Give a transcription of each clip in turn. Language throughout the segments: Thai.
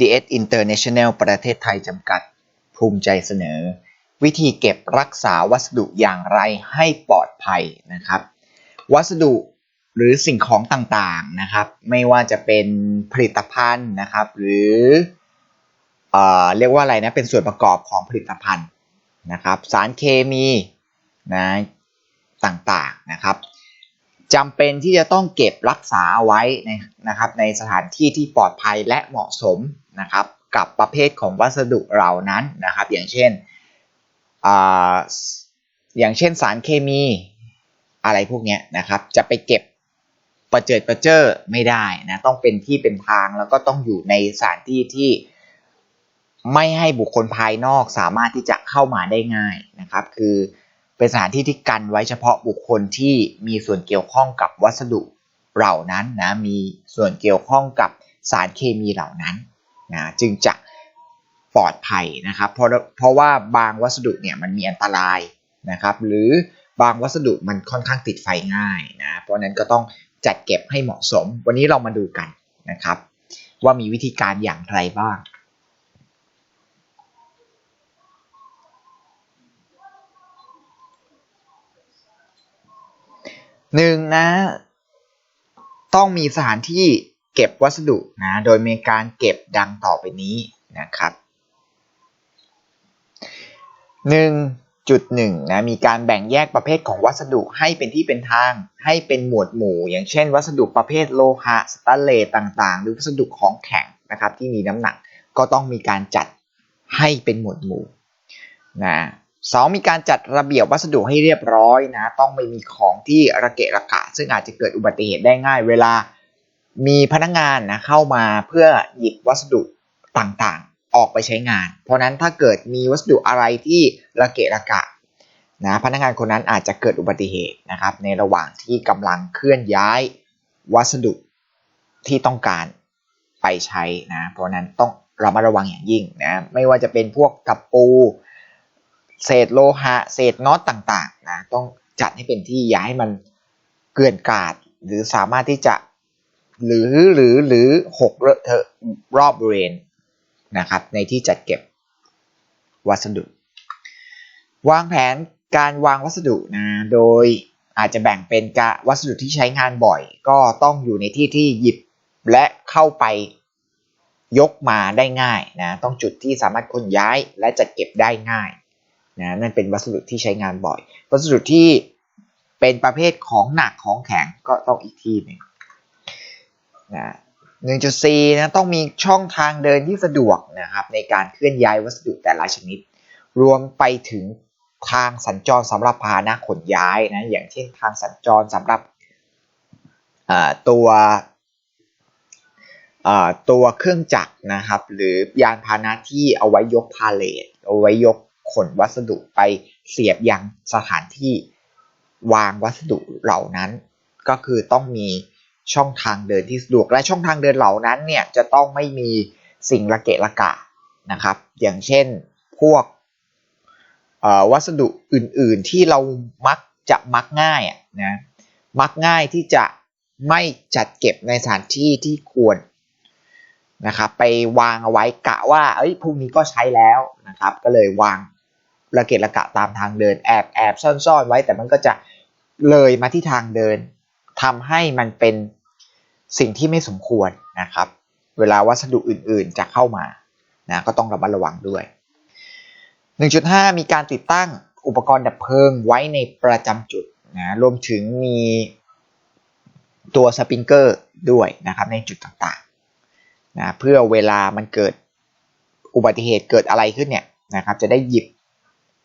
DS International ประเทศไทยจำกัด ภูมิใจเสนอ วิธีเก็บรักษาวัสดุอย่างไรให้ปลอดภัยนะครับ วัสดุหรือสิ่งของต่างๆนะครับ ไม่ว่าจะเป็นผลิตภัณฑ์นะครับ หรือเออเรียกว่าอะไรนะเป็นส่วนประกอบของผลิตภัณฑ์นะครับ สารเคมีนะต่างๆนะครับจำเป็นที่จะต้องเก็บรักษาไว้นะครับในสถานที่ที่ปลอดภัยและเหมาะสม นะครับกับประเภทของวัสดุเหล่านั้นนะครับอย่างเช่นออย่างเช่นสารเคมีอะไรพวกนี้นะครับจะไปเก็บประเจิดประเจอไม่ได้นะต้องเป็นที่เป็นทางแล้วก็ต้องอยู่ในสถานที่ที่ไม่ให้บุคคลภายนอกสามารถที่จะเข้ามาได้ง่ายนะครับ คือเป็นสถานที่ที่กันไว้เฉพาะบุคคลที่มีส่วนเกี่ยวข้องกับวัสดุเหล่านั้นนะมีส่วนเกี่ยวข้องกับสารเคมีเหล่านั้น นะจึงจะปลอดภัยนะครับ เพราะเพราะว่าบางวัสดุเนี่ยมันมีอันตรายนะครับ หรือบางวัสดุมันค่อนข้างติดไฟง่ายนะเพราะนั้นก็ต้องจัดเก็บให้เหมาะสม วันนี้เรามาดูกันนะครับ ว่ามีวิธีการอย่างไรบ้างหนึ่งนะ ต้องมีสถานที่ เก็บวัสดุนะโดยมีการเก็บดังต่อไปนี้นะครับ1จุดหนึ่งนะมีการแบ่งแยกประเภทของวัสดุให้เป็นที่เป็นทาง ให้เป็นหมวดหมู่ อย่างเช่น วัสดุประเภทโลหะสแตนเลสต่างๆ หรือวัสดุของแข็งนะครับที่มีน้ำหนักก็ต้องมีการจัดให้เป็นหมวดหมู่นะสองมีการจัดระเบียบวัสดุให้เรียบร้อยนะ ต้องไม่มีของที่ระเกะระกะ ซึ่งอาจจะเกิดอุบัติเหตุได้ง่ายเวลา มีพนักงานนะเข้ามาเพื่อหยิบวัสดุต่างๆ ออกไปใช้งาน เพราะนั้นถ้าเกิดมีวัสดุอะไรที่ระเกะระกะนะพนักงานคนนั้นอาจจะเกิดอุบัติเหตุนะครับ ในระหว่างที่กำลังเคลื่อนย้ายวัสดุที่ต้องการไปใช้นะเพราะนั้นต้องระมัดระวังอย่างยิ่งนะไม่ว่าจะเป็นพวกกับปู เศษโลหะ เศษน็อตต่างๆนะต้องจัดให้เป็นที่อย่าให้มันเกลื่อนกาด หรือสามารถที่จะ หรือหรือหรือหกเลอะเทอะรอบบริเวณนะครับ ในที่จัดเก็บวัสดุ วางแผนการวางวัสดุนะโดยอาจจะแบ่งเป็นกะวัสดุที่ใช้งานบ่อย ก็ต้องอยู่ในที่ที่หยิบและเข้าไปยกมาได้ง่ายนะต้องจุดที่สามารถขนย้ายและจัดเก็บได้ง่ายนะนั่นเป็นวัสดุที่ใช้งานบ่อย วัสดุที่เป็นประเภทของหนักของแข็งก็ต้องอีกที่หนึ่ง นะ1.4นะต้องมีช่องทางเดินที่สะดวกนะครับในการเคลื่อนย้ายวัสดุแต่ละชนิด รวมไปถึงทางสัญจรสำหรับพาหนะขนย้ายนะอย่างเช่นทางสัญจรสำหรับตัวตัวเครื่องจักรนะครับ หรือยานพาหนะที่เอาไว้ยกพาเลทเอาไว้ยกขนวัสดุไปเสียบยังสถานที่วางวัสดุเหล่านั้น ก็คือต้องมี ช่องทางเดินที่สะดวกและช่องทางเดินเหล่านั้นเนี่ยจะต้องไม่มีสิ่งระเกะระกะนะครับ อย่างเช่นพวกวัสดุอื่นๆที่เรามักจะมักง่ายนะมักง่ายที่จะไม่จัดเก็บในสถานที่ที่ควรนะครับไปวางเอาไว้กะว่าเอ้ยพรุ่งนี้ก็ใช้แล้วนะครับ ก็เลยวางระเกะระกะตามทางเดินแอบแอบซ่อนๆไว้ แต่มันก็จะเลยมาที่ทางเดินทำให้มันเป็น สิ่งที่ไม่สมควรนะครับ เวลาวัสดุอื่นๆจะเข้ามานะก็ต้องระมัดระวังด้วย 1.5 มีการติดตั้งอุปกรณ์ดับเพลิงไว้ในประจำจุดนะรวมถึงมีตัวสปริงเกอร์ด้วยนะครับในจุดต่างๆนะเพื่อเวลามันเกิดอุบัติเหตุเกิดอะไรขึ้นเนี่ยนะครับจะได้หยิบ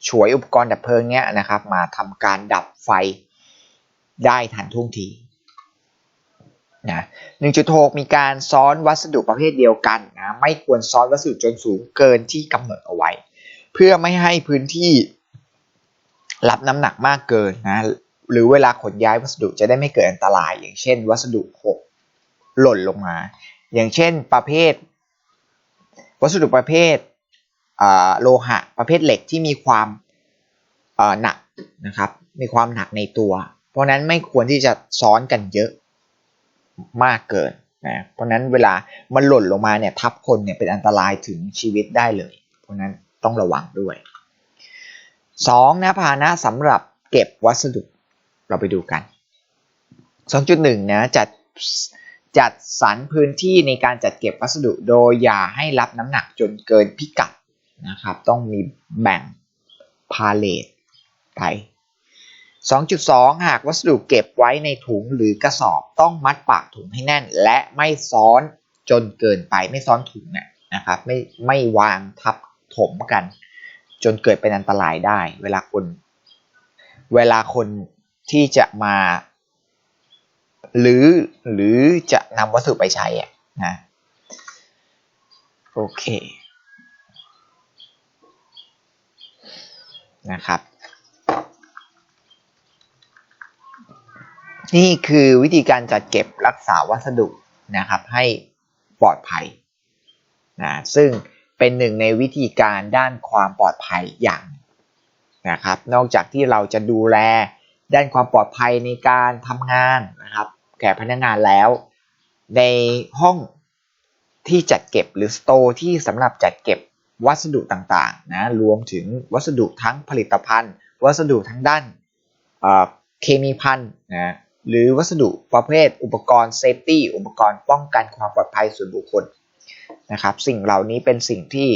ฉวยอุปกรณ์ดับเพลิงเนี้ยนะครับมาทำการดับไฟได้ทันท่วงที นะ1.6 มีการซ้อนวัสดุประเภทเดียวกันนะไม่ควรซ้อนวัสดุจนสูงเกินที่กำหนดเอาไว้ เพื่อไม่ให้พื้นที่รับน้ำหนักมากเกินนะหรือเวลาขนย้ายวัสดุจะได้ไม่เกิดอันตราย อย่างเช่น วัสดุหกหล่นลงมา อย่างเช่นประเภท วัสดุประเภทโลหะประเภทเหล็กที่มีความหนักนะครับมีความหนักในตัว เพราะนั้นไม่ควรที่จะซ้อนกันเยอะ มากเกินนะเพราะนั้นเวลามันหล่นลงมาเนี่ยทับคนเนี่ยเป็นอันตรายถึงชีวิตได้เลย เพราะนั้นต้องระวังด้วย 2. นะพาหนะสำหรับเก็บวัสดุเราไปดูกัน 2.1นะจัดจัดสรรพื้นที่ในการจัดเก็บวัสดุโดยอย่าให้รับน้ำหนักจนเกินพิกัดนะครับ ต้องมีแบ่งพาเลทไป 2.2 หากวัสดุเก็บไว้ในถุงหรือกระสอบต้องมัดปากถุงให้แน่น และไม่ซ้อนจนเกินไปไม่ซ้อนถุงเนี่ยนะครับไม่ไม่วางทับถมกัน จนเกิดเป็นอันตรายได้ เวลาคน เวลาคนที่จะมา หรือหรือจะนำวัสดุไปใช้อะนะโอเคนะครับ นี่คือวิธีการจัดเก็บรักษาวัสดุนะครับให้ปลอดภัยนะซึ่งเป็นหนึ่งในวิธีการด้านความปลอดภัยอย่างนะครับ นอกจากที่เราจะดูแลด้านความปลอดภัยในการทำงานนะครับแก่พนักงานแล้ว ในห้องที่จัดเก็บหรือสโตร์ที่สำหรับจัดเก็บวัสดุต่างๆนะรวมถึงวัสดุทั้งผลิตภัณฑ์ วัสดุทั้งด้านเคมีพันนะ หรือวัสดุประเภทอุปกรณ์เซฟตี้อุปกรณ์ป้องกันความปลอดภัยส่วนบุคคลนะครับ สิ่งเหล่านี้เป็นสิ่งที่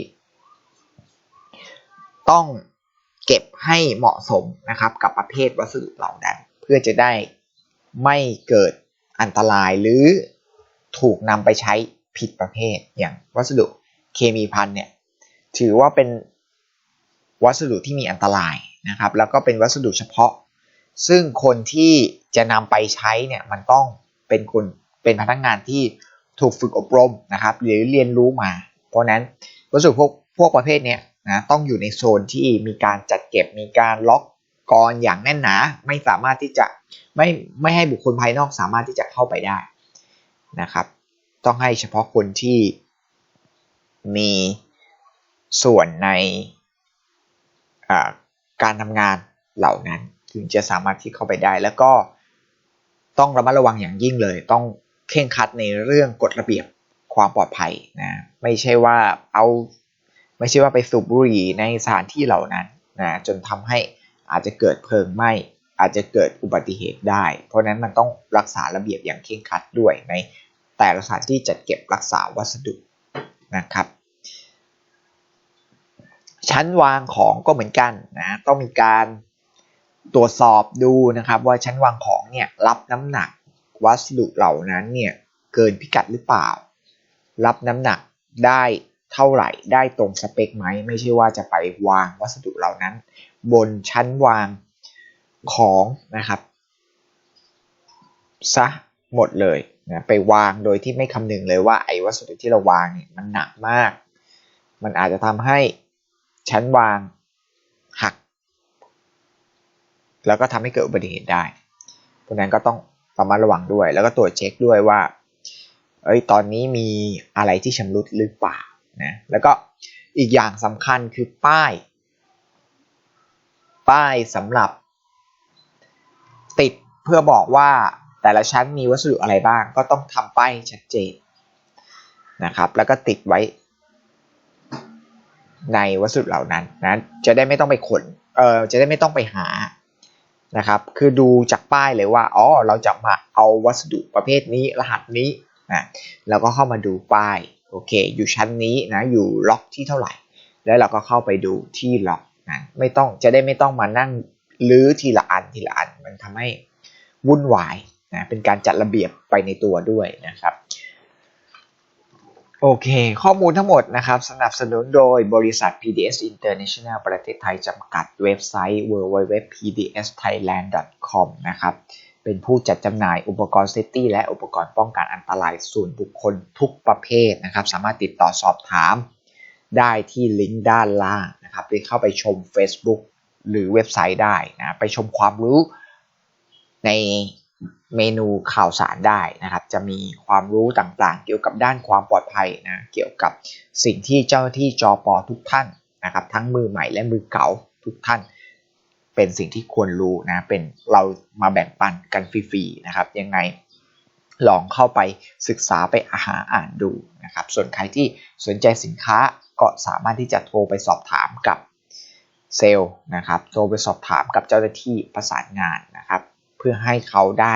ต้องเก็บให้เหมาะสมนะครับกับประเภทวัสดุเหล่านั้น เพื่อจะได้ไม่เกิดอันตรายหรือถูกนำไปใช้ผิดประเภทอย่างวัสดุเคมีพันเนี่ยถือว่าเป็นวัสดุที่มีอันตรายนะครับ แล้วก็เป็นวัสดุเฉพาะ ซึ่งคนที่จะนำไปใช้เนี่ยมันต้องเป็นคนเป็นพนักงานที่ถูกฝึกอบรมนะครับ หรือเรียนรู้มา เพราะนั้นวัสดุพวกพวกประเภทเนี้ยนะต้องอยู่ในโซนที่มีการจัดเก็บมีการล็อกกรอย่างแน่นหนา ไม่สามารถที่จะไม่ไม่ให้บุคคลภายนอกสามารถที่จะเข้าไปได้นะครับ ต้องให้เฉพาะคนที่มีส่วนในการทำงานเหล่านั้น ถึงจะสามารถที่เข้าไปได้ แล้วก็ต้องระมัดระวังอย่างยิ่งเลย ต้องเข่งคัดในเรื่องกฎระเบียบความปลอดภัยนะไม่ใช่ว่าเอาไม่ใช่ว่าไปสูบบุหรี่ในสถานที่เหล่านั้นนะจนทำให้อาจจะเกิดเพลิงไหม้อาจจะเกิดอุบัติเหตุได้ เพราะนั้นมันต้องรักษาระเบียบอย่างเคร่งครัดด้วยในแต่ละสถานที่จัดเก็บรักษาวัสดุนะครับ ชั้นวางของก็เหมือนกันนะต้องมีการ ตรวจสอบดูนะครับ ว่าชั้นวางของเนี่ยรับน้ำหนักวัสดุเหล่านั้นเนี่ยเกินพิกัดหรือเปล่า รับน้ำหนักได้เท่าไหร่ได้ตรงสเปคไหมไม่ใช่ว่าจะไปวางวัสดุเหล่านั้น บนชั้นวางของนะครับซะหมดเลยนะไปวางโดยที่ไม่คำนึงเลยว่าไอ้วัสดุที่เราวางเนี่ยมันหนักมาก มันอาจจะทำให้ชั้นวางหัก แล้วก็ทำให้เกิดอุบัติเหตุได้เพราะนั้นก็ต้องระมัดระวังด้วย แล้วก็ตรวจเช็คด้วยว่า เอ้ย ตอนนี้มีอะไรที่ชำรุดหรือเปล่านะ แล้วก็อีกอย่างสำคัญคือป้าย ป้ายสำหรับ ติดเพื่อบอกว่าแต่ละชั้นมีวัสดุอะไรบ้าง ก็ต้องทำป้ายชัดเจนนะครับ แล้วก็ติดไว้ในวัสดุเหล่านั้นนะ จะได้ไม่ต้องไปขน เออจะได้ไม่ต้องไปหา นะครับ คือดูจากป้ายเลยว่า อ๋อ เราจะมาเอาวัสดุประเภทนี้รหัสนี้นะแล้วก็เข้ามาดูป้าย โอเค อยู่ชั้นนี้นะ อยู่ล็อกที่เท่าไหร่ แล้วเราก็เข้าไปดูที่ล็อกนะไม่ต้อง จะได้ไม่ต้องมานั่งลื้อทีละอันทีละอัน มันทำให้วุ่นวายนะ เป็นการจัดระเบียบไปในตัวด้วยนะครับ โอเค ข้อมูลทั้งหมดนะครับ สนับสนุนโดยบริษัท PDS International ประเทศไทยจำกัดเว็บไซต์ www.pdsthailand.com นะครับ เป็นผู้จัดจำหน่ายอุปกรณ์เซฟตี้และอุปกรณ์ป้องกันอันตรายส่วนบุคคลทุกประเภทนะครับ สามารถติดต่อสอบถาม ได้ที่ลิงก์ด้านล่างนะครับหรือเข้าไปชม Facebook หรือเว็บไซต์ได้นะ ไปชมความรู้ใน เมนูข่าวสารได้นะครับ จะมีความรู้ต่างๆ เกี่ยวกับด้านความปลอดภัยนะเกี่ยวกับสิ่งที่เจ้าหน้าที่จอปอทุกท่านนะครับ ทั้งมือใหม่และมือเก่าทุกท่าน เป็นสิ่งที่ควรรู้นะเป็นเรามาแบ่งปันกันฟรีๆนะครับ ยังไงลองเข้าไปศึกษาไปหาอ่านดูนะครับ ส่วนใครที่สนใจสินค้าก็สามารถที่จะโทรไปสอบถามกับเซลล์นะครับ โทรไปสอบถามกับเจ้าหน้าที่ประสานงานนะครับ พื่อให้เขาได้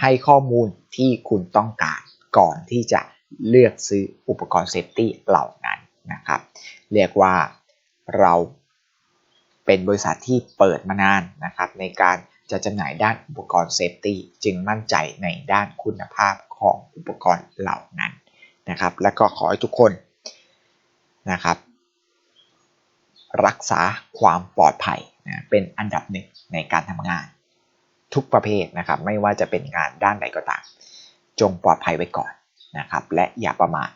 ให้ข้อมูลที่คุณต้องการก่อนที่จะเลือกซื้ออุปกรณ์เซฟตี้เหล่านั้นนะครับ เรียกว่าเราเป็นบริษัทที่เปิดมานานนะครับ ในการจะจำหน่ายด้านอุปกรณ์เซฟตี้จึงมั่นใจในด้านคุณภาพของอุปกรณ์เหล่านั้นนะครับ และก็ขอให้ทุกคนนะครับ รักษาความปลอดภัยนะเป็นอันดับหนึ่งในการทำงาน ทุกประเภทนะครับ ไม่ว่าจะเป็นงานด้านไหนก็ตาม จงปลอดภัยไว้ก่อนนะครับ และอย่าประมาท